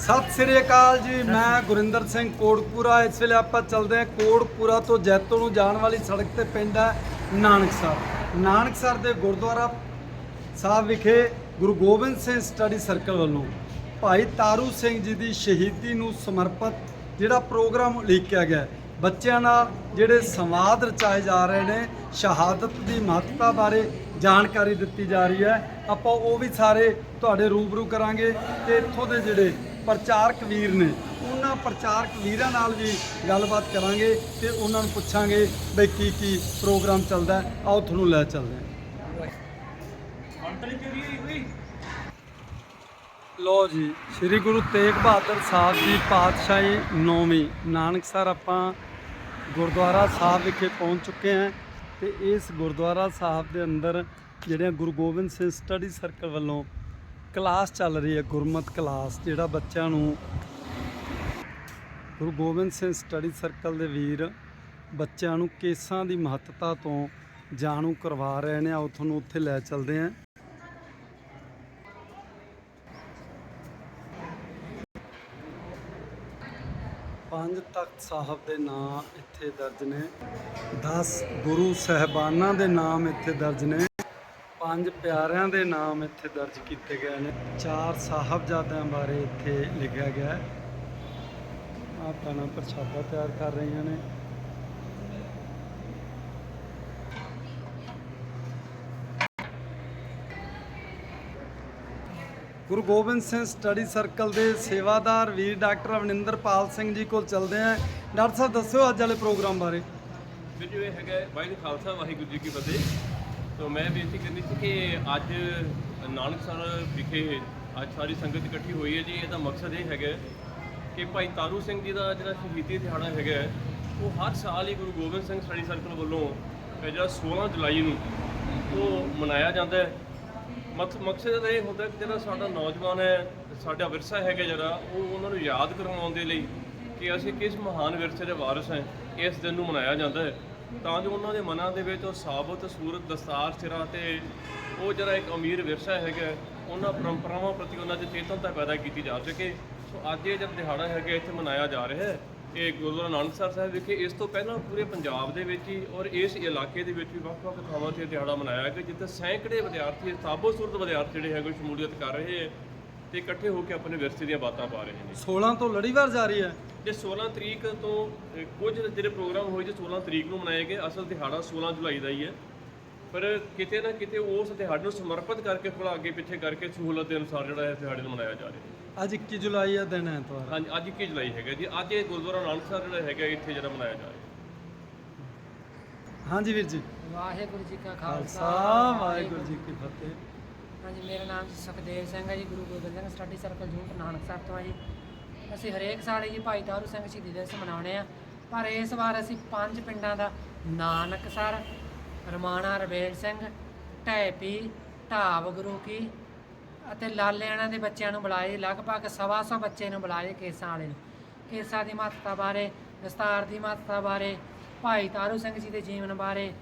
ਸਤਿ ਸ੍ਰੀ ਅਕਾਲ ਜੀ ਮੈਂ ਗੁਰਿੰਦਰ ਸਿੰਘ ਕੋਟਪੂਰਾ। ਇਸ ਵੇਲੇ ਆਪਾਂ ਚੱਲਦੇ ਹਾਂ ਕੋਟਪੂਰਾ ਤੋਂ ਜੈਤੋ ਨੂੰ ਜਾਣ ਵਾਲੀ ਸੜਕ ਤੇ ਪੈਂਦਾ ਨਾਨਕਸਰ ਨਾਨਕਸਰ ਦੇ ਗੁਰਦੁਆਰਾ ਸਾਹਿਬ ਵਿਖੇ ਗੁਰੂ ਗੋਬਿੰਦ ਸਿੰਘ ਸਟੱਡੀ ਸਰਕਲ ਵੱਲੋਂ ਭਾਈ ਤਾਰੂ ਸਿੰਘ ਜੀ ਦੀ ਸ਼ਹੀਦੀ ਨੂੰ ਸਮਰਪਿਤ ਜਿਹੜਾ ਪ੍ਰੋਗਰਾਮ ਉਲੀਕਿਆ ਗਿਆ ਹੈ। ਬੱਚਿਆਂ ਨਾਲ ਜਿਹੜੇ ਸੰਵਾਦ ਰਚਾਏ ਜਾ ਰਹੇ ਨੇ ਸ਼ਹਾਦਤ ਦੀ ਮਹੱਤਤਾ ਬਾਰੇ ਜਾਣਕਾਰੀ ਦਿੱਤੀ ਜਾ ਰਹੀ ਹੈ। ਆਪਾਂ ਉਹ ਵੀ ਸਾਰੇ ਤੁਹਾਡੇ ਰੂਬਰੂ ਕਰਾਂਗੇ ਤੇ ਇੱਥੋਂ ਦੇ ਜਿਹੜੇ ਪ੍ਰਚਾਰਕ ਵੀਰ ਨੇ। ਉਹਨਾਂ ਪ੍ਰਚਾਰਕ ਵੀਰਾਂ ਨਾਲ ਵੀ ਗੱਲਬਾਤ ਕਰਾਂਗੇ ਤੇ ਉਹਨਾਂ ਨੂੰ ਪੁੱਛਾਂਗੇ ਬਈ ਕੀ ਕੀ ਪ੍ਰੋਗਰਾਮ ਚੱਲਦਾ ਆਓ ਤੁਹਾਨੂੰ ਲੈ ਚੱਲਦੇ ਹਾਂ। ਲੋ ਜੀ, ਸ੍ਰੀ ਗੁਰੂ ਤੇਗ ਬਹਾਦਰ ਸਾਹਿਬ ਜੀ ਪਾਤਸ਼ਾਹੀ ਨੌਵੀਂ। ਨਾਨਕਸਰ ਆਪਾਂ ਗੁਰਦੁਆਰਾ ਸਾਹਿਬ ਵਿਖੇ ਪਹੁੰਚ ਚੁੱਕੇ ਹਾਂ ਤੇ ਇਸ ਗੁਰਦੁਆਰਾ ਸਾਹਿਬ ਦੇ ਅੰਦਰ ਜਿਹੜੇ ਗੁਰੂ ਗੋਬਿੰਦ ਸਿੰਘ ਸਟੱਡੀ ਸਰਕਲ ਵੱਲੋਂ ਕਲਾਸ ਚੱਲ ਰਹੀ ਹੈ, ਗੁਰਮਤ ਕਲਾਸ, ਜਿਹੜਾ ਬੱਚਿਆਂ ਨੂੰ ਗੁਰੂ ਗੋਬਿੰਦ ਸਿੰਘ ਸਟੱਡੀ ਸਰਕਲ ਦੇ ਵੀਰ ਬੱਚਿਆਂ ਨੂੰ ਕੇਸਾਂ ਦੀ ਮਹੱਤਤਾ ਤੋਂ ਜਾਣੂ ਕਰਵਾ ਰਹੇ ਨੇ। ਆਓ ਤੁਹਾਨੂੰ ਉੱਥੇ ਲੈ ਚੱਲਦੇ ਹਾਂ। ਪੰਜ ਤਖਤ ਸਾਹਿਬ ਦੇ ਨਾਮ ਇੱਥੇ ਦਰਜ ਨੇ। 10 ਗੁਰੂ ਸਹਿਬਾਨਾਂ ਦੇ ਨਾਮ ਇੱਥੇ ਦਰਜ ਨੇ। ਪੰਜ ਪਿਆਰਿਆਂ ਦੇ ਨਾਮ ਇੱਥੇ ਦਰਜ ਕੀਤੇ ਗਏ ਨੇ। ਚਾਰ ਸਾਹਿਬਜ਼ਾਦਿਆਂ ਬਾਰੇ ਇੱਥੇ ਲਿਖਿਆ ਗਿਆ ਹੈ। ਆਹ ਭੈਣਾਂ ਪ੍ਰਸ਼ਾਦਾ ਤਿਆਰ ਕਰ ਰਹੀਆਂ ਨੇ। ਗੁਰੂ ਗੋਬਿੰਦ ਸਿੰਘ ਸਟੱਡੀ ਸਰਕਲ ਦੇ ਸੇਵਾਦਾਰ ਵੀਰ ਡਾਕਟਰ ਅਵਨਿੰਦਰਪਾਲ ਸਿੰਘ ਜੀ ਕੋਲ ਚੱਲਦੇ ਆਂ ਡਾਕਟਰ ਸਾਹਿਬ, ਦੱਸਿਓ ਅੱਜ ਵਾਲੇ ਪ੍ਰੋਗਰਾਮ ਬਾਰੇ। ਫਿਰ ਜੋ, ਇਹ ਹੈਗਾ ਵਾਹਿਗੁਰੂ ਖਾਲਸਾ, ਵਾਹਿਗੁਰੂ ਜੀ ਕੀ ਫਤਿਹ। ਤੋਂ ਮੈਂ ਬੇਨਤੀ ਕਰਨੀ ਸੀ ਕਿ ਅੱਜ ਨਾਨਕਸਰ ਵਿਖੇ ਅੱਜ ਸਾਰੀ ਸੰਗਤ ਇਕੱਠੀ ਹੋਈ ਹੈ ਜੀ। ਇਹਦਾ ਮਕਸਦ ਇਹ ਹੈਗਾ ਕਿ ਭਾਈ ਤਾਰੂ ਸਿੰਘ ਜੀ ਦਾ ਜਿਹੜਾ ਸ਼ਹੀਦੀ ਦਿਹਾੜਾ ਹੈਗਾ, ਉਹ ਹਰ ਸਾਲ ਹੀ ਗੁਰੂ ਗੋਬਿੰਦ ਸਿੰਘ ਸਟੱਡੀ ਸਰਕਲ ਵੱਲੋਂ ਜਿਹੜਾ 16 ਜੁਲਾਈ ਨੂੰ ਉਹ ਮਨਾਇਆ ਜਾਂਦਾ ਹੈ। ਮਕਸ- ਮਕਸਦ ਇਹ ਹੁੰਦਾ ਕਿ ਜਿਹੜਾ ਸਾਡਾ ਨੌਜਵਾਨ ਹੈ, ਸਾਡਾ ਵਿਰਸਾ ਹੈਗਾ ਜਿਹੜਾ, ਉਹ ਉਹਨਾਂ ਨੂੰ ਯਾਦ ਕਰਵਾਉਣ ਦੇ ਲਈ ਕਿ ਅਸੀਂ ਕਿਸ ਮਹਾਨ ਵਿਰਸੇ ਦੇ ਵਾਰਿਸ ਹਾਂ, ਇਸ ਦਿਨ ਨੂੰ ਮਨਾਇਆ ਜਾਂਦਾ ਹੈ। ਤਾਂ ਜੋ ਉਹਨਾਂ ਦੇ ਮਨਾਂ ਦੇ ਵਿੱਚ ਉਹ ਸਾਬਤ ਸੂਰਤ, ਦਸਤਾਰ, ਸਿਰਾਂ ਤੇ ਉਹ ਜਿਹੜਾ ਇੱਕ ਅਮੀਰ ਵਿਰਸਾ ਹੈਗਾ, ਉਹਨਾਂ ਪਰੰਪਰਾਵਾਂ ਪ੍ਰਤੀ ਉਹਨਾਂ 'ਚ ਚੇਤਨਤਾ ਪੈਦਾ ਕੀਤੀ ਜਾ ਸਕੇ। ਸੋ ਅੱਜ ਇਹ ਜਦ ਦਿਹਾੜਾ ਹੈਗਾ, ਇੱਥੇ ਮਨਾਇਆ ਜਾ ਰਿਹਾ ਹੈ। ਇਹ ਗੁਰਦੁਆਰਾ ਨਾਨਕਸਰ ਸਾਹਿਬ ਵਿਖੇ ਇਸ ਤੋਂ ਪਹਿਲਾਂ ਪੂਰੇ ਪੰਜਾਬ ਦੇ ਵਿੱਚ ਹੀ ਔਰ ਇਸ ਇਲਾਕੇ ਦੇ ਵਿੱਚ ਵੀ ਵੱਖ-ਵੱਖ ਥਾਵਾਂ ਤੇ ਇਹ ਦਿਹਾੜਾ ਮਨਾਇਆ ਗਿਆ, ਜਿੱਥੇ ਸੈਂਕੜੇ ਵਿਦਿਆਰਥੀ ਸਾਬੋ ਸੂਰਤ ਵਿਦਿਆਰਥੀ ਜਿਹੜੇ ਹੈਗੇ ਸ਼ਮੂਲੀਅਤ ਕਰ ਰਹੇ ਹੈ। ਤੇ ਇਕੱਠੇ ਹੋ ਕੇ ਆਪਣੇ ਵਿਰਸੇ ਦੀਆਂ ਬਾਤਾਂ ਪਾ ਰਹੇ ਨੇ। 16 ਤੋਂ ਲੜੀਵਾਰ ਜਾਰੀ ਹੈ। ਜੇ 16 ਤਰੀਕ ਤੋਂ ਅਹ, ਕੁਝ ਜਿਹੜੇ ਪ੍ਰੋਗਰਾਮ ਹੋਏ ਜੇ 16 ਤਰੀਕ ਨੂੰ ਮਨਾਏ ਗਏ ਅਸਲ ਦਿਹਾੜਾ 16 ਜੁਲਾਈ ਦਾ ਹੀ ਹੈ। ਪਰ ਕਿਤੇ ਨਾ ਕਿਤੇ ਉਸ ਦਿਹਾੜੇ ਨੂੰ ਸਮਰਪਿਤ ਕਰਕੇ ਥੋੜਾ ਅੱਗੇ ਪਿੱਛੇ ਕਰਕੇ ਸਹੂਲਤ ਦੇ ਅਨੁਸਾਰ ਜਿਹੜਾ ਇਸ ਦਿਹਾੜੇ ਨੂੰ ਮਨਾਇਆ ਜਾ ਰਿਹਾ ਹੈ। ਅੱਜ 21 ਜੁਲਾਈ ਆ ਦਿਨ ਐਤਵਾਰ। ਹਾਂਜੀ ਅੱਜ 21 ਜੁਲਾਈ ਹੈਗਾ ਜੀ। ਅੱਜ ਇਹ ਗੁਰਦੁਆਰਾ ਨਾਨਕਸਰ ਜਿਹੜਾ ਹੈਗਾ ਇੱਥੇ ਜਿਹੜਾ ਮਨਾਇਆ ਜਾ ਰਿਹਾ ਹਾਂਜੀ ਵੀਰ ਜੀ। ਵਾਹਿਗੁਰੂ ਜੀ ਕਾ ਖਾਲਸਾ ਵਾਹਿਗੁਰੂ ਜੀ ਕੀ ਫਤਿਹ। ਹਾਂਜੀ, ਮੇਰਾ ਨਾਮ ਜੀ ਸੁਖਦੇਵ ਸਿੰਘ ਹੈ ਜੀ, ਗੁਰੂ ਗੋਬਿੰਦ ਸਿੰਘ ਸਟੱਡੀ ਸਰਕਲ ਯੂਪੁਰ ਨਾਨਕ ਸਾਹਿਬ ਤੋਂ ਆ ਜੀ। ਅਸੀਂ ਹਰੇਕ ਸਾਲ ਜੀ ਭਾਈ ਤਾਰੂ ਸਿੰਘ ਸ਼ਹੀਦੀ ਦਿਵਸ ਮਨਾਉਂਦੇ ਆ ਪਰ ਇਸ ਵਾਰ ਅਸੀਂ ਪੰਜ ਪਿੰਡਾਂ ਦਾ ਨਾਨਕਸਰ ਰਮਾਣਾ ਰਵੇਲ ਸਿੰਘ ਢੈਪੀ ਢਾਬ ਗੁਰੂ ਕੀ ਅਤੇ ਲਾਲਿਆਣਾ ਦੇ ਬੱਚਿਆਂ ਨੂੰ ਬੁਲਾਏ, ਲਗਭਗ ਸਵਾ ਸੌ ਬੱਚੇ ਨੂੰ ਬੁਲਾਏ ਕੇਸਾਂ ਵਾਲੇ ਨੂੰ। ਕੇਸਾਂ ਦੀ ਮਹੱਤਤਾ ਬਾਰੇ ਦਸਤਾਰ ਦੀ ਮਹੱਤਤਾ ਬਾਰੇ, ਭਾਈ ਤਾਰੂ ਸਿੰਘ ਜੀ ਦੇ ਜੀਵਨ ਬਾਰੇ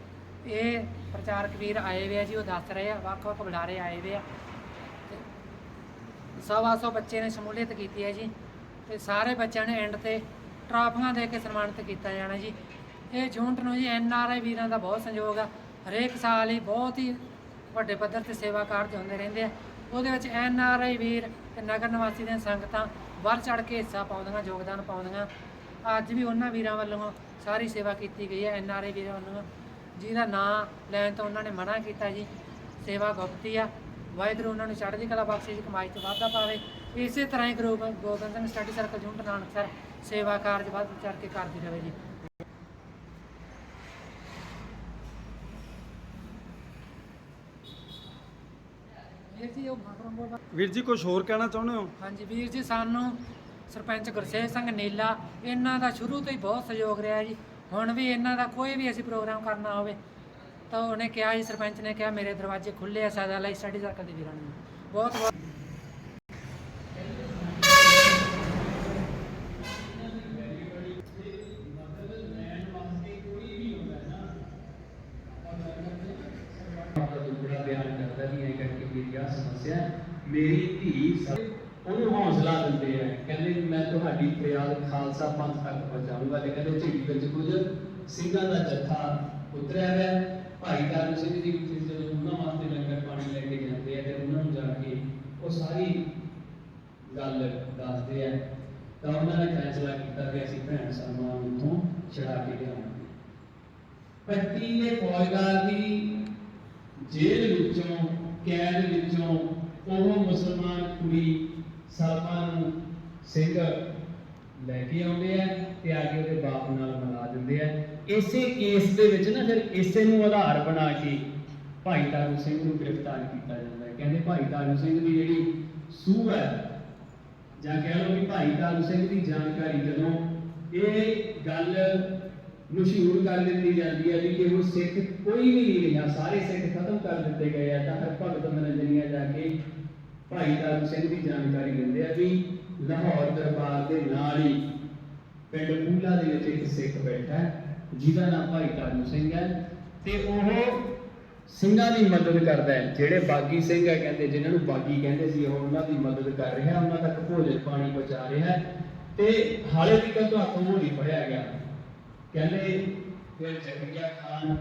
ਇਹ ਪ੍ਰਚਾਰਕ ਵੀਰ ਆਏ ਵੇ ਆ ਜੀ, ਉਹ ਦੱਸ ਰਹੇ ਆ ਵੱਖ ਵੱਖ ਬੁਲਾਰੇ ਆਏ ਵੇ ਆ। ਤੇ ਸਵਾ ਸੌ ਬੱਚੇ ਨੇ ਸ਼ਮੂਲੀਅਤ ਕੀਤੀ ਹੈ ਜੀ। ਤੇ ਸਾਰੇ ਬੱਚਿਆਂ ਨੇ ਐਂਡ ਤੇ ਟਰਾਫੀਆਂ ਦੇ ਕੇ ਸਨਮਾਨਿਤ ਕੀਤਾ ਜਾਣਾ ਜੀ। ਇਹ ਜੂਨਟ ਨੂੰ ਜੀ, ਐਨ ਆਰ ਆਈ ਵੀਰਾਂ ਦਾ ਬਹੁਤ ਸੰਯੋਗ ਆ। ਹਰੇਕ ਸਾਲ ਹੀ ਬਹੁਤ ਹੀ ਵੱਡੇ ਪੱਧਰ ਤੇ ਸੇਵਾ ਕਾਰਜ ਹੁੰਦੇ ਰਹਿੰਦੇ ਆ। ਉਹਦੇ ਵਿੱਚ ਐਨ ਆਰ ਆਈ ਵੀਰ ਤੇ ਨਗਰ ਨਿਵਾਸੀ ਦੀਆਂ ਸੰਗਤਾਂ ਵੱਧ ਚੜ ਕੇ ਹਿੱਸਾ ਪਾਉਂਦੀਆਂ, ਯੋਗਦਾਨ ਪਾਉਂਦੀਆਂ। ਅੱਜ ਵੀ ਉਹਨਾਂ ਵੀਰਾਂ ਵੱਲੋਂ ਸਾਰੀ ਸੇਵਾ ਕੀਤੀ ਗਈ ਹੈ, ਐਨ ਆਰ ਆਈ ਵੀਰਾਂ ਵੱਲੋਂ। ਜਿਹਦਾ ਨਾਂ ਲੈਣ ਤੋਂ ਉਹਨਾਂ ਨੇ ਮਨਾ ਕੀਤਾ ਜੀ ਸੇਵਾ ਗੁਪਤੀ ਆ ਵਾਹਿਗੁਰੂ ਉਹਨਾਂ ਨੂੰ ਚੜ੍ਹਦੀ ਕਲਾ ਬਖਸ਼ੇ ਜੀ ਕਮਾਈ 'ਚ ਵਾਧਾ ਪਾਵੇ। ਇਸੇ ਤਰ੍ਹਾਂ ਹੀ ਗੁਰੂ ਗੋ- ਗੋਬਿੰਦ ਸਿੰਘ ਸਟੱਡੀ ਸਰਕਲ ਜੁੰਟ ਨਾਨਕਸਰ ਸੇਵਾ ਕਾਰਜ ਵੱਧ ਚੜ੍ਹ ਕੇ ਕਰਦੀ ਰਹੇ ਜੀ। ਵੀਰ ਜੀ ਉਹ ਵੀਰ ਜੀ ਕੁਝ ਹੋਰ ਕਹਿਣਾ ਚਾਹੁੰਦੇ ਹੋ? ਹਾਂਜੀ ਵੀਰ ਜੀ ਸਾਨੂੰ ਸਰਪੰਚ ਗੁਰਸੇਵ ਸਿੰਘ ਨੀਲਾ ਇਹਨਾਂ ਦਾ ਸ਼ੁਰੂ ਤੋਂ ਹੀ ਬਹੁਤ ਸਹਿਯੋਗ ਰਿਹਾ ਜੀ। ਹੁਣ ਵੀ ਇਹਨਾਂ ਦਾ ਕੋਈ ਵੀ ਅਸੀਂ ਪ੍ਰੋਗਰਾਮ ਕਰਨਾ ਹੋਵੇ, ਤਾਂ ਉਹਨੇ ਕਿਹਾ ਜੀ, ਸਰਪੰਚ ਨੇ ਕਿਹਾ ਮੇਰੇ ਦਰਵਾਜ਼ੇ ਖੁੱਲੇ ਆ ਸਾਡਾ ਲਈ ਸਟੱਡੀ ਸਰਕਲ ਦੇ ਵੀਰਾਂ ਨੂੰ ਬਹੁਤ ਬਹੁਤ ਟੁਕੜਾ ਬਿਆਨ ਕਰਦਾ ਵੀ ਇਹ ਕਰਕੇ ਮੇਰੀ ਆ ਸਮੱਸਿਆ ਹੈ। ਮੇਰੀ ਧੀ ਸ- ਉਹਨੂੰ ਹੌਸਲਾ ਚੱਲਦੇ ਆ ਕਹਿੰਦੇ ਵੀ ਮੈਂ ਤੁਹਾਡੀ ਫਰਿਆਦ ਖਾਲਸਾ ਪੰਥ ਤੱਕ ਪਹੁੰਚਾਊਂਗਾ ਤੇ ਝੀੜੀ ਵਿੱਚ ਕੁਝ ਸਿੰਘਾਂ ਦਾ ਜੱਥਾ ਉਤਰਿਆ ਹੋਇਆ ਭਾਈ ਤਾਰੂ ਸਿੰਘ ਜੀ ਉੱਥੇ ਜਦੋਂ ਉਹਨਾਂ ਵਾਸਤੇ ਲੰਗਰ ਪਾਣੀ ਲੈ ਕੇ ਜਾਂਦੇ ਆ ਤੇ ਉਹਨਾਂ ਨੂੰ ਜਾ ਕੇ ਉਹ ਸਾਰੀ ਗੱਲ ਦੱਸਦੇ ਆ। ਤਾਂ ਉਹਨਾਂ ਨੇ ਫੈਸਲਾ ਕੀਤਾ ਕਿ ਅਸੀਂ ਭੈਣ ਸਲਮਾਨ ਨੂੰ ਉੱਥੋਂ ਛੁਡਾ ਕੇ ਲਿਆਵਾਂਗੇ। ਪੱਟੀ ਦੇ ਫੌਜਦਾਰ ਦੀ ਜੇਲ੍ਹ ਵਿੱਚੋਂ, ਕੈਦ ਵਿੱਚੋਂ ਉਹ ਮੁਸਲਮਾਨ ਕੁੜੀ ਸਲਮਾਨ ਸਿੰਘ ਲੈ ਕੇ ਆਉਂਦੇ ਆ ਤੇ ਆ ਕੇ ਉਹਦੇ ਬਾਪ ਨਾਲ ਮਿਲਾ ਦਿੰਦੇ ਆ। ਇਸੇ ਕੇਸ ਦੇ ਵਿੱਚ ਨਾ ਫਿਰ ਇਸੇ ਨੂੰ ਆਧਾਰ ਬਣਾ ਕੇ ਭਾਈ ਤਾਰੂ ਸਿੰਘ ਨੂੰ ਗ੍ਰਿਫਤਾਰ ਕੀਤਾ ਜਾਂਦਾ ਹੈ। ਕਹਿੰਦੇ ਭਾਈ ਤਾਰੂ ਸਿੰਘ ਦੀ ਜਿਹੜੀ ਸੂਹ ਹੈ, ਜਾਂ ਕਹਿ ਲਓ ਵੀ ਭਾਈ ਤਾਰੂ ਸਿੰਘ ਦੀ ਜਾਣਕਾਰੀ ਜਦੋਂ ਇਹ ਗੱਲ ਮਸ਼ਹੂਰ ਕਰ ਦਿੱਤੀ ਜਾਂਦੀ ਹੈ ਵੀ ਕਿ ਉਹ ਸਿੱਖ ਕੋਈ ਵੀ ਨਹੀਂ ਰਿਹਾ, ਸਾਰੇ ਸਿੱਖ ਖਤਮ ਕਰ ਦਿੱਤੇ ਗਏ ਆ, ਤਾਂ ਹਰ ਭਗਤ ਮਨਜਨੀਆ ਜਾ ਕੇ ਭਾਈ ਤਾਰੂ ਸਿੰਘ ਦੀ ਜਾਣਕਾਰੀ ਦਿੰਦੇ ਆ ਵੀ ਲਾਹੌਰ ਦਰਬਾਰ ਦੇ ਨਾਲ ਹੀ ਪਿੰਡ ਪੂਲਾ ਦੇ ਵਿੱਚ ਇੱਕ ਸਿੱਖ ਬੈਠਾ ਹੈ, ਜਿਹਦਾ ਨਾਮ ਭਾਈ ਤਾਰੂ ਸਿੰਘ ਹੈ ਤੇ ਉਹ ਸਿੰਘਾਂ ਦੀ ਮਦਦ ਕਰਦਾ ਹੈ। ਜਿਹੜੇ ਬਾਗੀ ਸਿੰਘ ਹੈ ਕਹਿੰਦੇ, ਜਿਨ੍ਹਾਂ ਨੂੰ ਬਾਗੀ ਕਹਿੰਦੇ ਸੀ, ਉਹ ਉਹਨਾਂ ਦੀ ਮਦਦ ਕਰ ਰਿਹਾ, ਉਹਨਾਂ ਤੱਕ ਭੋਜਨ ਪਾਣੀ ਪਹੁੰਚਾ ਰਿਹਾ ਤੇ ਹਾਲੇ ਵੀ ਤੋਂ ਹੱਥੋਂ ਉਹ ਨਹੀਂ ਫੜਿਆ ਗਿਆ ਕਹਿੰਦੇ, ਫਿਰ ਜ਼ਕਰੀਆ ਖਾਨ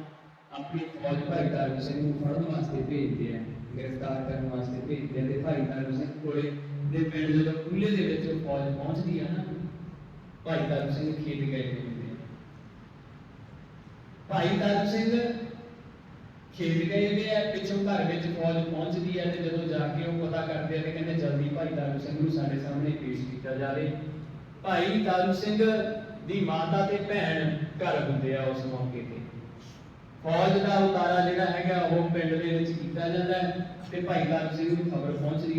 ਆਪਣੀ ਫੌਜ ਭਾਈ ਤਾਰੂ ਸਿੰਘ ਨੂੰ ਫੜਨ ਵਾਸਤੇ ਭੇਜਦੇ ਆ, ਗ੍ਰਿਫਤਾਰ ਕਰਨ ਵਾਸਤੇ ਭੇਜਦੇ ਆ ਤੇ ਭਾਈ ਤਾਰੂ ਸਿੰਘ ਕੋਲੇ ਦੇ ਪਿੰਡ ਜਦੋਂ ਕੂਲੇ ਦੇ ਵਿੱਚ ਫੌਜ ਪਹੁੰਚਦੀ ਆ ਨਾ, ਭਾਈ ਤਾਰੂ ਸਿੰਘ ਖੇਤ ਗਏ ਹੁੰਦੇ ਭਾਈ ਤਾਰੂ ਸਿੰਘ ਖੇਤ ਗਏ ਹੁੰਦੇ ਆ, ਪਿੱਛੋਂ ਘਰ ਵਿੱਚ ਫੌਜ ਪਹੁੰਚਦੀ ਹੈ ਤੇ ਜਦੋਂ ਜਾ ਕੇ ਉਹ ਪਤਾ ਕਰਦੇ ਆ ਤੇ ਕਹਿੰਦੇ ਜਲਦੀ ਭਾਈ ਤਾਰੂ ਸਿੰਘ ਨੂੰ ਸਾਡੇ ਸਾਹਮਣੇ ਪੇਸ਼ ਕੀਤਾ ਜਾਵੇ ਭਾਈ ਤਾਰੂ ਸਿੰਘ ਦੀ ਮਾਤਾ ਤੇ ਭੈਣ ਘਰ ਹੁੰਦੇ ਆ ਉਸ ਮੌਕੇ ਤੇ। ਫੌਜ ਦਾ ਉਤਾਰਾ ਜਿਹੜਾ ਹੈਗਾ ਉਹ ਪਿੰਡ ਦੇ ਵਿੱਚ ਕੀਤਾ ਜਾਂਦਾ ਹੈ ਤੇ ਭਾਈ ਤਾਰੂ ਸਿੰਘ ਨੂੰ ਖਬਰ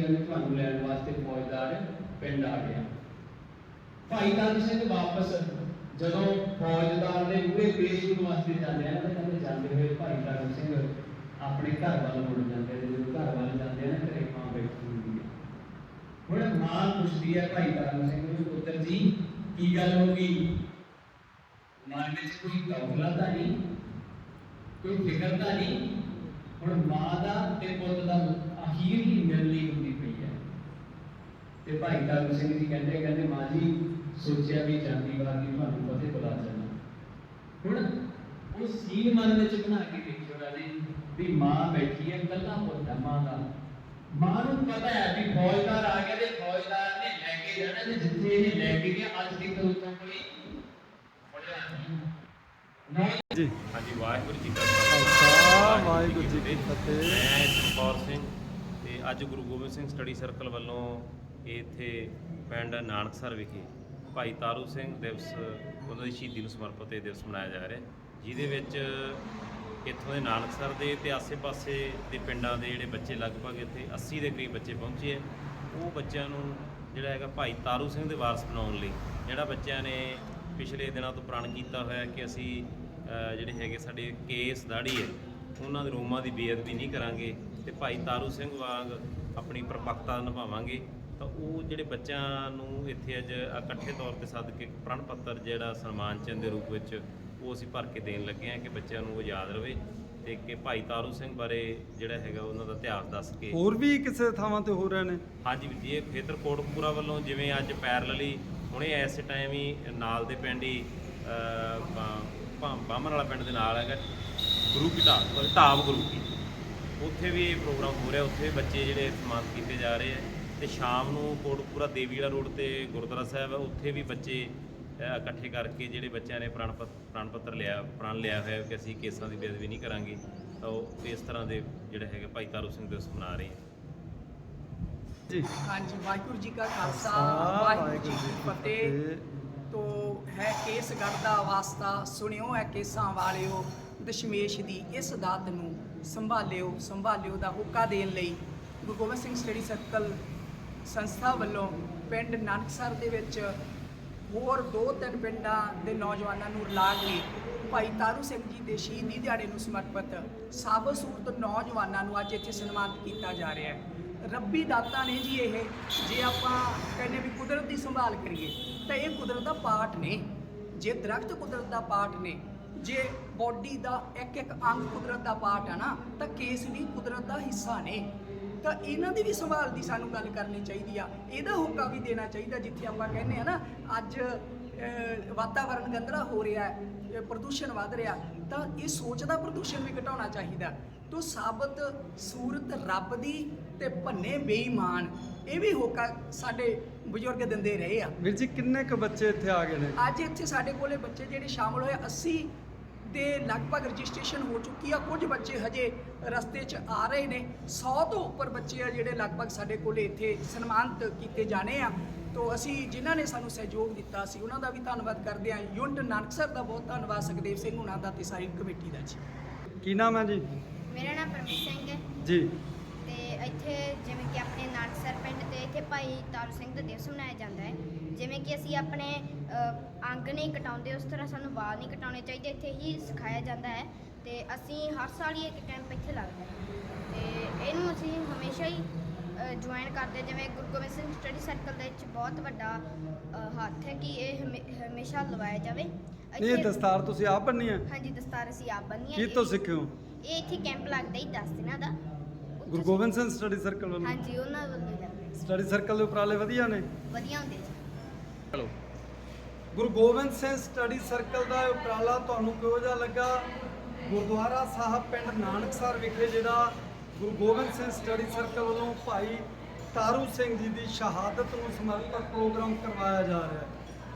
ਪਹੁੰਚਦੀ ਤੁਹਾਨੂੰ ਲੈਣ ਵਾਸਤੇ ਫੌਜਦਾਰ ਪਿੰਡ ਆ ਗਿਆ ਭਾਈ ਤਾਰੂ ਸਿੰਘ ਵਾਪਸ, ਜਦੋਂ ਫੌਜਦਾਰ ਦੇ ਮੂਹਰੇ ਪੇਸ਼ ਹੋਣ ਵਾਸਤੇ ਜਾਂਦੇ ਆ, ਤਾਂ ਕਹਿੰਦੇ ਜਾਂਦੇ ਹੋਏ ਭਾਈ ਤਾਰੂ ਸਿੰਘ ਆਪਣੇ ਘਰ ਵੱਲ ਮੁੜ ਜਾਂਦੇ ਆ ਜਦੋਂ ਘਰ ਵੱਲ ਜਾਂਦੇ ਆ ਨਾ, ਘਰੇ ਮਾਂ ਬੈਠੀ ਹੁੰਦੀ ਹੈ ਹੁਣ ਮਾਂ ਪੁੱਛਦੀ ਹੈ ਭਾਈ ਤਾਰੂ ਸਿੰਘ ਨੂੰ, ਪੁੱਤਰ ਜੀ, ਕੀ ਗੱਲ ਹੋ ਗਈ? ਮਨ ਵਿੱਚ ਕੋਈ ਕੌਫਲਾ ਤਾਂ ਨਹੀਂ ਕੋਈ ਫਿਕਰ ਤਾਂ ਨਹੀਂ? ਹੁਣ ਮਾਂ ਦਾ ਤੇ ਪੁੱਤ ਦਾ ਅਖੀਰ ਹੀ ਮਿਲਣੀ ਤੇ ਭਾਈ ਤਾਰੂ ਸਿੰਘ ਜੀ ਕਹਿੰਦੇ ਕਹਿੰਦੇ ਮਾਂ ਜੀ ਸੋਚਿਆ ਵੀ ਜਾਂਦੀ ਵਾਰ ਨਹੀਂ ਤੁਹਾਨੂੰ ਪਤੇ ਬੁਲਾ ਜਾਣਾ ਹੁਣ ਉਹ ਸੀਨ ਮਨ ਵਿੱਚ ਬਣਾ ਕੇ ਦੇਖਿਓ ਰਾਜੇ ਵੀ ਮਾਂ ਬੈਠੀ ਹੈ ਕੱਲਾ ਪੁੱਤ ਮਾਂ ਦਾ। ਮਾਂ ਨੂੰ ਪਤਾ ਹੈ ਵੀ ਫੌਜਦਾਰ ਆ ਗਿਆ ਤੇ ਫੌਜਦਾਰ ਨੇ ਲੈ ਕੇ ਜਾਣਾ ਤੇ ਜਿੱਥੇ ਇਹ ਲੈ ਕੇ ਗਿਆ ਅੱਜ ਤੱਕ ਉੱਤੋਂ ਕੋਈ ਜੀ। ਹਾਂਜੀ ਵਾਹਿਗੁਰੂ ਜੀ ਕਾ ਖਾਲਸਾ। ਵਾਹਿਗੁਰੂ ਜੀ ਕੀ ਫਤਿਹ। ਮੈਂ ਚਮਕੌਰ ਸਿੰਘ ਤੇ ਅੱਜ ਗੁਰੂ ਗੋਬਿੰਦ ਸਿੰਘ ਸਟੱਡੀ ਸਰਕਲ ਵੱਲੋਂ ਇੱਥੇ ਪਿੰਡ ਨਾਨਕਸਰ ਵਿਖੇ ਭਾਈ ਤਾਰੂ ਸਿੰਘ ਦਿਵਸ, ਉਹਨਾਂ ਦੀ ਸ਼ਹੀਦੀ ਨੂੰ ਸਮਰਪਿਤ ਇਹ ਦਿਵਸ ਮਨਾਇਆ ਜਾ ਰਿਹਾ ਜਿਹਦੇ ਵਿੱਚ ਇੱਥੋਂ ਦੇ ਨਾਨਕਸਰ ਦੇ ਤੇ ਆਸੇ-ਪਾਸੇ ਦੇ ਪਿੰਡਾਂ ਦੇ ਜਿਹੜੇ ਬੱਚੇ ਲਗਭਗ ਇੱਥੇ 80 ਦੇ ਕਰੀਬ ਬੱਚੇ ਪਹੁੰਚੇ ਹੈ, ਉਹ ਬੱਚਿਆਂ ਨੂੰ ਜਿਹੜਾ ਹੈਗਾ ਭਾਈ ਤਾਰੂ ਸਿੰਘ ਦੇ ਵਾਰਸ ਬਣਾਉਣ ਲਈ, ਜਿਹੜਾ ਬੱਚਿਆਂ ਨੇ ਪਿਛਲੇ ਦਿਨਾਂ ਤੋਂ ਪ੍ਰਣ ਕੀਤਾ ਹੋਇਆ ਕਿ ਅਸੀਂ ਜਿਹੜੇ ਹੈਗੇ ਸਾਡੇ ਕੇਸ ਦਾੜੀ ਹੈ, ਉਹਨਾਂ ਦੇ ਰੋਮਾਂ ਦੀ ਬੇਅਦਬੀ ਨਹੀਂ ਕਰਾਂਗੇ ਤੇ ਭਾਈ ਤਾਰੂ ਸਿੰਘ ਵਾਂਗ ਆਪਣੀ ਪ੍ਰਪੱਕਤਾ ਨਿਭਾਵਾਂਗੇ। ਤਾਂ ਉਹ ਜਿਹੜੇ ਬੱਚਿਆਂ ਨੂੰ ਇੱਥੇ ਅੱਜ ਇਕੱਠੇ ਤੌਰ ਤੇ ਸੱਦ ਕੇ ਪ੍ਰਣ ਪੱਤਰ ਜਿਹੜਾ ਸਨਮਾਨ ਚਿੰਨ੍ਹ ਦੇ ਰੂਪ ਵਿੱਚ ਉਹ ਅਸੀਂ ਭਰ ਕੇ ਦੇਣ ਲੱਗੇ ਹਾਂ ਕਿ ਬੱਚਿਆਂ ਨੂੰ ਉਹ ਯਾਦ ਰਵੇ ਤੇ ਕਿ ਭਾਈ ਤਾਰੂ ਸਿੰਘ ਬਾਰੇ ਜਿਹੜਾ ਹੈਗਾ ਉਹਨਾਂ ਦਾ ਇਤਿਹਾਸ ਦੱਸ ਕੇ ਹੋਰ ਵੀ ਕਿਸੇ ਥਾਵਾਂ ਤੇ ਹੋ ਰਹੇ ਨੇ? ਹਾਂਜੀ ਵੀਰ ਜੀ ਇਹ ਖੇਤਰ ਕੋਟਕਪੂਰਾ ਵੱਲੋਂ ਜਿਵੇਂ ਅੱਜ ਪੈਰਲਲੀ ਹੁਣੇ ਐਸੇ ਟਾਈਮ ਹੀ ਨਾਲ ਦੇ ਪਿੰਡ ਹੀ ਅਹ, ਬਾ- ਭਾ- ਬਾਹਮਣ ਵਾਲਾ ਪਿੰਡ ਦੇ ਨਾਲ ਹੈਗਾ ਗੁਰੂ ਕੀ ਢਾਬ ਢਾਬ ਗੁਰੂ ਕੀ ਉੱਥੇ ਵੀ ਇਹ ਪ੍ਰੋਗਰਾਮ ਹੋ ਰਿਹਾ ਉੱਥੇ ਬੱਚੇ ਜਿਹੜੇ ਸਨਮਾਨਿਤ ਕੀਤੇ ਜਾ ਰਹੇ ਆ। ਤੇ ਸ਼ਾਮ ਨੂੰ ਕੋਟਕਪੂਰਾ ਦੇਵੀ ਵਾਲਾ ਰੋਡ ਤੇ ਗੁਰਦੁਆਰਾ ਸਾਹਿਬ ਹੈ ਉੱਥੇ ਵੀ ਬੱਚੇ ਇਕੱਠੇ ਕਰਕੇ ਜਿਹੜੇ ਬੱਚਿਆਂ ਨੇ ਪ੍ਰਣ ਪੱਤ- ਪ੍ਰਣ ਪੱਤਰ ਲਿਆ ਪ੍ਰਣ ਲਿਆ ਹੋਇਆ ਕਿ ਅਸੀਂ ਕੇਸਾਂ ਦੀ ਬੇਅਦਬੀ ਨਹੀਂ ਕਰਾਂਗੇ ਤਾਂ ਉਹ ਇਸ ਤਰ੍ਹਾਂ ਦੇ ਜਿਹੜੇ ਹੈਗੇ ਭਾਈ ਤਾਰੂ ਸਿੰਘ ਦਿਵਸ ਮਨਾ ਰਹੇ ਆ। ਜੀ। ਹਾਂਜੀ ਵਾਹਿਗੁਰੂ ਜੀ ਕਾ ਖਾਲਸਾ ਵਾਹਿਗੁਰੂ ਜੀ ਕੀ ਫਤਿਹ। ਤੋ ਹੈ ਕੇਸ ਦਾ ਵਾਸਤਾ ਸੁਣਿਓ ਹੈ ਕੇਸਾਂ ਵਾਲਿਓ ਦਸ਼ਮੇਸ਼ ਦੀ ਇਸ ਦਾਤ ਨੂੰ ਸੰਭਾਲਿਓ ਸੰਭਾਲਿਓ ਦਾ ਹੁੱਕਾ ਦੇਣ ਲਈ। ਗੁਰੂ ਗੋਬਿੰਦ ਸਿੰਘ ਸਟੱਡੀ ਸਰਕਲ ਸੰਸਥਾ ਵੱਲੋਂ ਪਿੰਡ ਨਾਨਕਸਰ ਦੇ ਵਿੱਚ ਹੋਰ ਦੋ ਤਿੰਨ ਪਿੰਡਾਂ ਦੇ ਨੌਜਵਾਨਾਂ ਨੂੰ ਰਲਾ ਕੇ ਭਾਈ ਤਾਰੂ ਸਿੰਘ ਜੀ ਦੇ ਸ਼ਹੀਦੀ ਦਿਹਾੜੇ ਨੂੰ ਸਮਰਪਿਤ ਸਾਬੋ ਸੂਰਤ ਨੌਜਵਾਨਾਂ ਨੂੰ ਅੱਜ ਇੱਥੇ ਸਨਮਾਨਿਤ ਕੀਤਾ ਜਾ ਰਿਹਾ ਹੈ। ਰੱਬੀ ਦਾਤਾ ਨੇ ਜੀ ਇਹ, ਜੇ ਆਪਾਂ ਕਹਿੰਦੇ ਵੀ ਕੁਦਰਤ ਦੀ ਸੰਭਾਲ ਕਰੀਏ, ਤਾਂ ਇਹ ਕੁਦਰਤ ਦਾ ਪਾਠ ਨੇ। ਜੇ ਦਰਖਤ ਕੁਦਰਤ ਦਾ ਪਾਠ ਨੇ, ਜੇ ਬੋਡੀ ਦਾ ਇੱਕ ਇੱਕ ਅੰਗ ਕੁਦਰਤ ਦਾ ਪਾਰਟ ਹੈ ਨਾ, ਤਾਂ ਕੇਸ ਵੀ ਕੁਦਰਤ ਦਾ ਹਿੱਸਾ ਨੇ। ਤਾਂ ਇਹਨਾਂ ਦੀ ਵੀ ਸੰਭਾਲ ਦੀ ਸਾਨੂੰ ਗੱਲ ਕਰਨੀ ਚਾਹੀਦੀ ਆ। ਇਹਦਾ ਹੋਕਾ ਵੀ ਦੇਣਾ ਚਾਹੀਦਾ ਜਿੱਥੇ ਆਪਾਂ ਕਹਿੰਦੇ ਆ ਨਾ ਅੱਜ ਅਹ, ਵਾਤਾਵਰਣ ਗੰਦਲਾ ਹੋ ਰਿਹਾ ਹੈ ਪ੍ਰਦੂਸ਼ਣ ਵੱਧ ਰਿਹਾ ਤਾਂ ਇਹ ਸੋਚ ਦਾ ਪ੍ਰਦੂਸ਼ਣ ਵੀ ਘਟਾਉਣਾ ਚਾਹੀਦਾ। ਤੋ ਸਾਬਤ ਸੂਰਤ ਰੱਬ ਦੀ ਤੇ ਭੰਨੇ ਬੇਈਮਾਨ ਇਹ ਵੀ ਹੋਕਾ ਸਾਡੇ ਬਜ਼ੁਰਗ ਦਿੰਦੇ ਰਹੇ ਆ। ਵੀਰ ਜੀ ਕਿੰਨੇ ਕੁ ਬੱਚੇ ਇੱਥੇ ਆ ਗਏ ਨੇ? ਅੱਜ ਇੱਥੇ ਸਾਡੇ ਕੋਲੇ ਬੱਚੇ ਜਿਹੜੇ ਸ਼ਾਮਲ ਹੋਏ 80 ਦੇ ਲਗਭਗ ਰਜਿਸਟ੍ਰੇਸ਼ਨ ਹੋ ਚੁੱਕੀ ਆ। ਕੁਝ ਬੱਚੇ ਹਜੇ ਰਸਤੇ 'ਚ ਆ ਰਹੇ ਨੇ। 100 ਤੋਂ ਉੱਪਰ ਬੱਚੇ ਆ ਜਿਹੜੇ ਲਗਭਗ ਸਾਡੇ ਕੋਲੇ ਇੱਥੇ ਸਨਮਾਨਿਤ ਕੀਤੇ ਜਾਣੇ ਆ। ਤੋਂ ਅਸੀਂ ਜਿਨ੍ਹਾਂ ਨੇ ਸਾਨੂੰ ਸਹਿਯੋਗ ਦਿੱਤਾ ਸੀ ਉਹਨਾਂ ਦਾ ਵੀ ਧੰਨਵਾਦ ਕਰਦੇ ਆ ਯੂਨਿਟ ਨਾਨਕਸਰ ਦਾ ਬਹੁਤ ਧੰਨਵਾਦ ਸੁਖਦੇਵ ਸਿੰਘ ਹੁਣਾਂ ਦਾ ਤੇ ਸਾਰੀ ਕਮੇਟੀ ਦਾ ਜੀ। ਕੀ ਨਾਮ ਹੈ ਜੀ? ਮੇਰਾ ਨਾਮ ਪਰਮੀਤ ਸਿੰਘ ਹੈ। ਜੀ। ਤੇ ਇੱਥੇ ਜਿਵੇਂ ਕਿ ਆਪਣੇ ਨਾਨਕਸਰ ਪਿੰਡ ਤੇ ਇੱਥੇ ਭਾਈ ਤਾਰੂ ਸਿੰਘ ਦਾ ਦਿਵਸ ਮਨਾਇਆ ਜਾਂਦਾ ਹੈ। ਜਿਵੇਂ ਕਿ ਅਸੀਂ ਆਪਣੇ ਅੰਗ ਨਹੀਂ ਕਟਾਉਂਦੇ ਉਸ ਤਰ੍ਹਾਂ ਸਾਨੂੰ ਵਾਲ ਨਹੀਂ ਕਟਾਉਣੇ ਚਾਹੀਦੇ ਇੱਥੇ ਹੀ ਸਿਖਾਇਆ ਜਾਂਦਾ ਹੈ ਤੇ ਅਸੀਂ ਹਰ ਸਾਲ ਹੀ ਇੱਕ ਕੈਂਪ ਇੱਥੇ ਲੱਗਦਾ ਹੈ। ਤੇ ਇਹਨੂੰ ਅਸੀਂ ਹਮੇਸ਼ਾ ਹੀ ਜੁਆਇਨ ਕਰਦੇ ਜਿਵੇਂ ਗੁਰੂ ਗੋਬਿੰਦ ਸਿੰਘ ਸਟੱਡੀ ਸਰਕਲ ਦੇ ਵਿੱਚ ਬਹੁਤ ਵੱਡਾ ਹੱਥ ਹੈ ਕਿ ਇਹ ਹਮੇ- ਹਮੇਸ਼ਾ ਲਵਾਇਆ ਜਾਵੇ। ਇਹ ਦਸਤਾਰ ਤੁਸੀਂ ਆਪ ਬੰਨੀ ਹੈ? ਹਾਂਜੀ ਦਸਤਾਰ ਅਸੀਂ ਆਪ ਬੰਨੀ ਕੀ ਤੋਂ ਸਿੱਖੇ ਹੋ? ਇਹ ਇੱਥੇ ਕੈਂਪ ਲੱਗਦਾ ਹੀ 10 ਦਿਨਾਂ ਦਾ। ਗੁਰੂ ਗੋਬਿੰਦ ਸਿੰਘ ਸਟੱਡੀ ਸਰਕਲ ਵੱਲੋਂ? ਹਾਂਜੀ ਉਹਨਾਂ ਵੱਲੋਂ ਹੀ ਲੱਗਦਾ ਸਟੱਡੀ ਸਰਕਲ ਦੇ ਉਪਰਾਲੇ ਵਧੀਆ ਨੇ? ਵਧੀਆ ਹੁੰਦੇ ਜੀ। ਚਲੋ। ਗੁਰੂ ਗੋਬਿੰਦ ਸਿੰਘ ਸਟੱਡੀ ਸਰਕਲ ਦਾ ਇਹ ਉਪਰਾਲਾ ਤੁਹਾਨੂੰ ਕਿਹੋ ਜਿਹਾ ਲੱਗਾ? ਗੁਰਦੁਆਰਾ ਸਾਹਿਬ ਪਿੰਡ ਨਾਨਕਸਰ ਵਿਖੇ ਜਿਹੜਾ ਗੁਰੂ ਗੋਬਿੰਦ ਸਿੰਘ ਸਟੱਡੀ ਸਰਕਲ ਵੱਲੋਂ ਭਾਈ ਤਾਰੂ ਸਿੰਘ ਜੀ ਦੀ ਸ਼ਹਾਦਤ ਨੂੰ ਸਮਰਪਿਤ ਪ੍ਰੋਗਰਾਮ ਕਰਵਾਇਆ ਜਾ ਰਿਹਾ ਹੈ।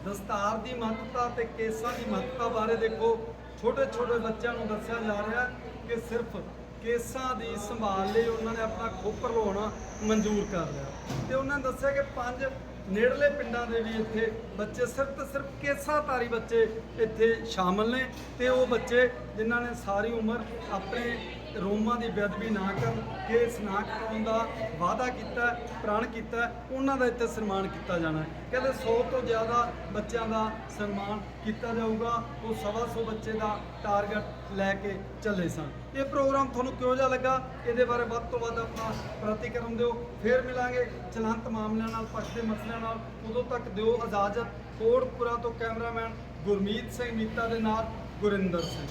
ਦਸਤਾਰ ਦੀ ਮਹੱਤਤਾ ਤੇ ਕੇਸਾਂ ਦੀ ਮਹੱਤਤਾ ਬਾਰੇ ਦੇਖੋ। ਛੋਟੇ ਛੋਟੇ ਬੱਚਿਆਂ ਨੂੰ ਦੱਸਿਆ ਜਾ ਰਿਹਾ ਕਿ ਸਿਰਫ ਕੇਸਾਂ ਦੀ ਸੰਭਾਲ ਲਈ ਉਹਨਾਂ ਨੇ ਆਪਣਾ ਖੋਪਰ ਲਵਾਉਣਾ ਮਨਜ਼ੂਰ ਕਰ ਲਿਆ। ਤੇ ਉਹਨਾਂ ਨੇ ਦੱਸਿਆ ਕਿ ਪੰਜ ਨੇੜਲੇ ਪਿੰਡਾਂ ਦੇ ਵੀ ਇੱਥੇ ਬੱਚੇ ਸਿਰਫ ਤੇ ਸਿਰਫ ਕੇਸਾਧਾਰੀ ਬੱਚੇ ਇੱਥੇ ਸ਼ਾਮਲ ਨੇ ਤੇ ਉਹ ਬੱਚੇ ਜਿਨ੍ਹਾਂ ਨੇ ਸਾਰੀ ਉਮਰ ਆਪਣੇ ਰੋਮਾਂ ਦੀ ਬੇਅਦਬੀ ਨਾ ਕਰਨ, ਕੇਸ ਨਾ ਕਰਾਉਣ ਦਾ ਵਾਅਦਾ ਕੀਤਾ, ਪ੍ਰਣ ਕੀਤਾ, ਉਹਨਾਂ ਦਾ ਇੱਥੇ ਸਨਮਾਨ ਕੀਤਾ ਜਾਣਾ ਕਹਿੰਦੇ 100 ਤੋਂ ਜ਼ਿਆਦਾ ਬੱਚਿਆਂ ਦਾ ਸਨਮਾਨ ਕੀਤਾ ਜਾਊਗਾ, ਉਹ ਸਵਾ ਸੌ ਬੱਚੇ ਦਾ ਟਾਰਗੇਟ ਲੈ ਕੇ ਚੱਲੇ ਸਨ। ਇਹ ਪ੍ਰੋਗਰਾਮ ਤੁਹਾਨੂੰ ਕਿਹੋ ਜਿਹਾ ਲੱਗਾ? ਇਹਦੇ ਬਾਰੇ ਵੱਧ ਤੋਂ ਵੱਧ ਆਪਣਾ ਪ੍ਰਤੀਕਰਮ ਦਿਓ। ਫੇਰ ਮਿਲਾਂਗੇ ਚਲੰਤ ਮਾਮਲਿਆਂ ਨਾਲ, ਪੱਖ ਦੇ ਮਸਲਿਆਂ ਨਾਲ। ਉਦੋਂ ਤੱਕ ਦਿਓ ਇਜਾਜ਼ਤ। ਕੋਟਪੁਰਾ ਤੋਂ ਕੈਮਰਾਮੈਨ ਗੁਰਮੀਤ ਸਿੰਘ ਮੀਤਾ ਦੇ ਨਾਲ ਗੁਰਿੰਦਰ ਸਿੰਘ।